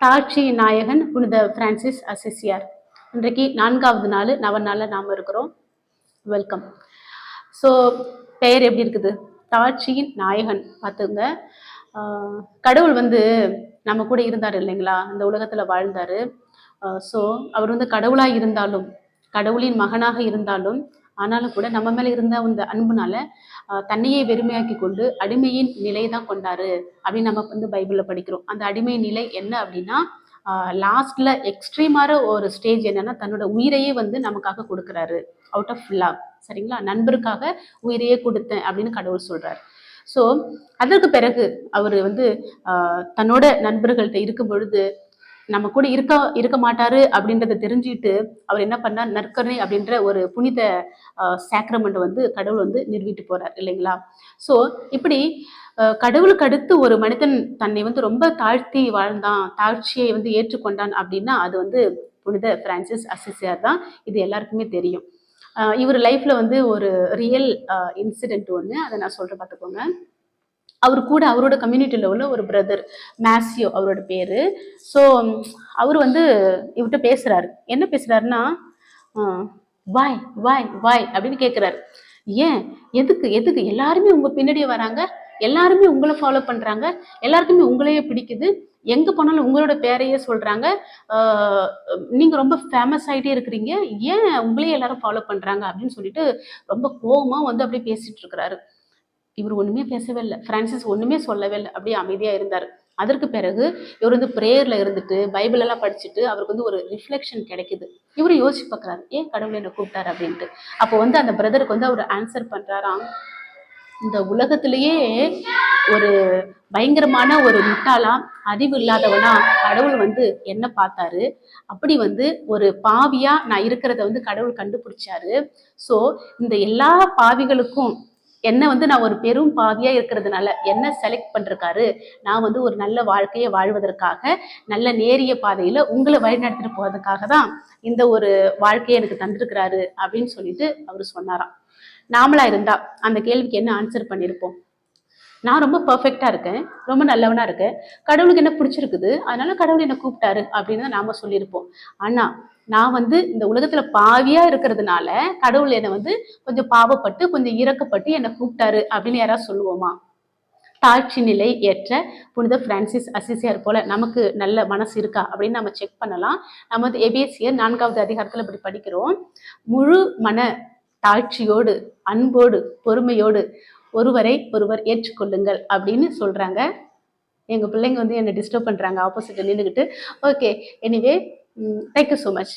தாட்சி நாயகன் புனித பிரான்சிஸ் அசிசியார். இன்றைக்கு நான்காவது நாள் நவநாளில் நாம் இருக்கிறோம். வெல்கம் ஸோ பெயர் எப்படி இருக்குது? தாட்சியின் நாயகன் பார்த்துங்க. கடவுள் வந்து நம்ம கூட இருந்தார் இல்லைங்களா? இந்த உலகத்தில் வாழ்ந்தார். ஸோ அவர் வந்து கடவுளாக இருந்தாலும் கடவுளின் மகனாக இருந்தாலும் ஆனாலும் கூட நம்ம மேலே இருந்த அந்த அன்புனால தன்னையே வெறுமையாக்கி கொண்டு அடிமையின் நிலை தான் கொண்டாரு அப்படின்னு நம்ம வந்து பைபிளில் படிக்கிறோம். அந்த அடிமை நிலை என்ன அப்படின்னா லாஸ்ட்ல எக்ஸ்ட்ரீமான ஒரு ஸ்டேஜ் என்னன்னா தன்னோட உயிரையே வந்து நமக்காக கொடுக்குறாரு. அவுட் ஆஃப் லவ் சரிங்களா? நண்பருக்காக உயிரையே கொடுத்தேன் அப்படின்னு கடவுள் சொல்றாரு. ஸோ அதற்கு பிறகு அவர் வந்து தன்னோட நண்பர்கள்ட்ட இருக்கும் பொழுது நம்ம கூட இருக்க இருக்க மாட்டாரு அப்படின்றத தெரிஞ்சுக்கிட்டு அவர் என்ன பண்ணார்? நற்கருணை அப்படின்ற ஒரு புனித சாக்ரமெண்ட் வந்து கடவுள் வந்து நிறுவிட்டு போறார் இல்லைங்களா? ஸோ இப்படி கடவுளுக்கு அடுத்து ஒரு மனிதன் தன்னை வந்து ரொம்ப தாழ்த்தி வாழ்ந்தான் தாழ்ச்சியை வந்து ஏற்றுக்கொண்டான் அப்படின்னா அது வந்து புனித பிரான்சிஸ் அசிசியார் தான். இது எல்லாருக்குமே தெரியும். இவர் லைஃப்ல வந்து ஒரு ரியல் இன்சிடென்ட் ஒன்று அதை நான் சொல்றேன் பார்த்துக்கோங்க. அவர் கூட அவரோட கம்யூனிட்டியில் உள்ள ஒரு பிரதர் மேசியோ அவரோட பேர். ஸோ அவர் வந்து இவர்கிட்ட பேசுகிறாரு என்ன பேசுகிறாருன்னா வாய் வாய் வாய் அப்படின்னு கேட்குறாரு ஏன்? எதுக்கு எதுக்கு? எல்லாருமே உங்கள் பின்னாடியே வராங்க. எல்லாருமே உங்களை ஃபாலோ பண்ணுறாங்க எல்லாருக்குமே உங்களையே பிடிக்குது. எங்கே போனாலும் உங்களோட பேரையே சொல்கிறாங்க நீங்கள் ரொம்ப ஃபேமஸ் ஆகிட்டே இருக்கிறீங்க. ஏன் உங்களையே எல்லாரும் ஃபாலோ பண்ணுறாங்க அப்படின்னு சொல்லிட்டு ரொம்ப கோவமாக வந்து அப்படியே பேசிட்டு இருக்கிறாரு. இவர் ஒண்ணுமே பேசவே இல்லை பிரான்சிஸ் ஒண்ணுமே சொல்லவே இல்லை அப்படியே அமைதியா இருந்தார். அதற்கு பிறகு இவர் வந்து ப்ரேயர்ல இருந்துட்டு பைபிள் எல்லாம் படிச்சுட்டு அவருக்கு வந்து ஒரு ரிஃப்ளெக்ஷன் கிடைக்குது. இவர் யோசிச்சு பார்க்குறாரு ஏன் கடவுள் என்ன கூப்பிட்டாரு? அப்படின்ட்டு. அப்போ வந்து அந்த பிரதருக்கு வந்து அவர் ஆன்சர் பண்றாராம். இந்த உலகத்திலேயே ஒரு பயங்கரமான ஒரு முட்டாளா அறிவு இல்லாதவனா கடவுள் வந்து என்ன பார்த்தாரு. அப்படி வந்து ஒரு பாவியா நான் இருக்கிறத வந்து கடவுள் கண்டுபிடிச்சாரு. ஸோ இந்த எல்லா பாவிகளுக்கும் என்னை வந்து நான் ஒரு பெரும் பாவியா இருக்கிறதுனால என்ன செலக்ட் பண்ணிருக்காரு நான் வந்து ஒரு நல்ல வாழ்க்கையை வாழ்வதற்காக நல்ல நேரிய பாதையில உங்களை வழிநடத்திட்டு போவதற்காக தான் இந்த ஒரு வாழ்க்கையை எனக்கு தந்திருக்கிறாரு அப்படின்னு சொல்லிட்டு அவர் சொன்னாராம். நாமளா இருந்தா அந்த கேள்விக்கு என்ன ஆன்சர் பண்ணியிருப்போம் நான் ரொம்ப பர்ஃபெக்டா இருக்கேன் ரொம்ப நல்லவனா இருக்கேன். கடவுளுக்கு என்ன பிடிச்சிருக்குது? அதனால கடவுள் என்ன கூப்பிட்டாரு அப்படின்னு தான் நாம சொல்லியிருப்போம். ஆனா நான் வந்து இந்த உலகத்துல பாவியா இருக்கிறதுனால கடவுள் என்னை வந்து கொஞ்சம் பாவப்பட்டு கொஞ்சம் இறக்கப்பட்டு என்னை கூப்பிட்டாரு அப்படின்னு யாராவது சொல்லுவோமா? தாழ்ச்சி நிலை ஏற்ற புனித பிரான்சிஸ் அசிசியார் போல நமக்கு நல்ல மனசு இருக்கா அப்படின்னு நம்ம செக் பண்ணலாம். நம்ம வந்து எபிஎஸ்சியர் நான்காவது அதிகாரத்துல இப்படி படிக்கிறோம். முழு மன தாழ்ச்சியோடு அன்போடு பொறுமையோடு ஒருவரை ஒருவர் ஏற்றுக்கொள்ளுங்கள் அப்படின்னு சொல்றாங்க. எங்க பிள்ளைங்க வந்து என்னை டிஸ்டர்ப் பண்றாங்க ஆப்போசிட்ல நின்றுக்கிட்டு okay anyway thank you so much